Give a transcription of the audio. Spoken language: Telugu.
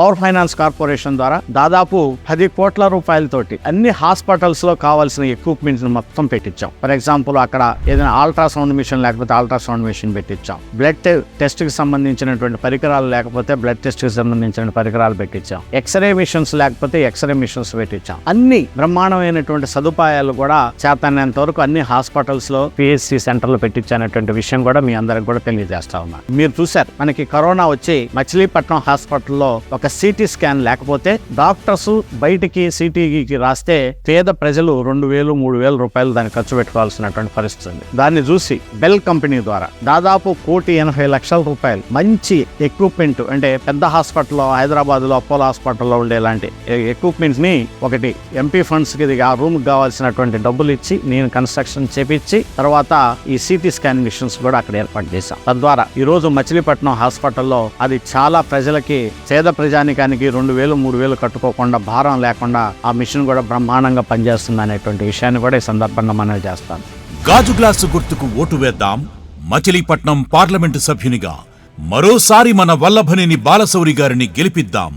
పవర్ ఫైనాన్స్ కార్పొరేషన్ ద్వారా దాదాపు పది కోట్ల రూపాయలతోటి అన్ని హాస్పిటల్స్లో కావాల్సిన ఎక్విప్మెంట్స్ మొత్తం పెట్టించాం. ఫర్ ఎగ్జాంపుల్ అక్కడ ఏదైనా అల్ట్రాసౌండ్ మిషన్ లేకపోతే అల్ట్రాసౌండ్ మిషన్ పెట్టించాం. బ్లడ్ టెస్ట్కి సంబంధించినటువంటి పరికరాలు లేకపోతే బ్లడ్ టెస్ట్కి సంబంధించిన పరికరాలు పెట్టించాం. ఎక్స్రే మిషన్స్ లేకపోతే ఎక్స్రే మిషన్స్ పెట్టించాం. అన్ని బ్రహ్మాండమైనటువంటి సదుపాయాలు కూడా చేతనంత వరకు అన్ని హాస్పిటల్స్లో పిహెచ్సి సెంటర్లు పెట్టించానటువంటి విషయం కూడా మీ అందరికి కూడా తెలియజేస్తా ఉన్నా. మీరు చూసారు మనకి కరోనా వచ్చి మచిలీపట్నం హాస్పిటల్లో ఒక సిటీ స్కాన్ లేకపోతే డాక్టర్స్ బయటికి సిటీకి రాస్తే పేద ప్రజలు రెండు వేలు మూడు వేల రూపాయలు దాన్ని ఖర్చు పెట్టుకోవాల్సినటువంటి పరిస్థితి ఉంది. దాన్ని చూసి బెల్ కంపెనీ ద్వారా దాదాపు కోటి ఎనభై లక్షల రూపాయలు మంచి ఎక్విప్మెంట్ అంటే పెద్ద హాస్పిటల్లో హైదరాబాద్లో అపోలో హాస్పిటల్లో ఉండే లాంటి ఎక్విప్మెంట్స్ని ఒకటి ఎంపీ ఫండ్స్కి ఆ రూమ్ కావాల్సినటువంటి డబ్బులు ఇచ్చి నేను కన్స్ట్రక్షన్ చేపించి తర్వాత ఈ సిటీ స్కాన్ మిషన్స్ కూడా అక్కడ ఏర్పాటు చేశాం. తద్వారా ఈ రోజు మచిలీపట్నం హాస్పిటల్లో అది చాలా ప్రజలకి పేద ప్రజానికానికి రెండు వేలు మూడు వేలు కట్టుకోకుండా భారం లేకుండా ఆ మిషన్ కూడా బ్రహ్మాండంగా పనిచేస్తుంది అనేటువంటి విషయాన్ని కూడా ఈ సందర్భంగా మనం చేస్తాను. గాజు గ్లాసు గుర్తుకు ఓటు వేద్దాం. మచిలీపట్నం పార్లమెంటు సభ్యునిగా మరోసారి మన వల్లభనేని బాలశౌరి గారిని గెలిపిద్దాం.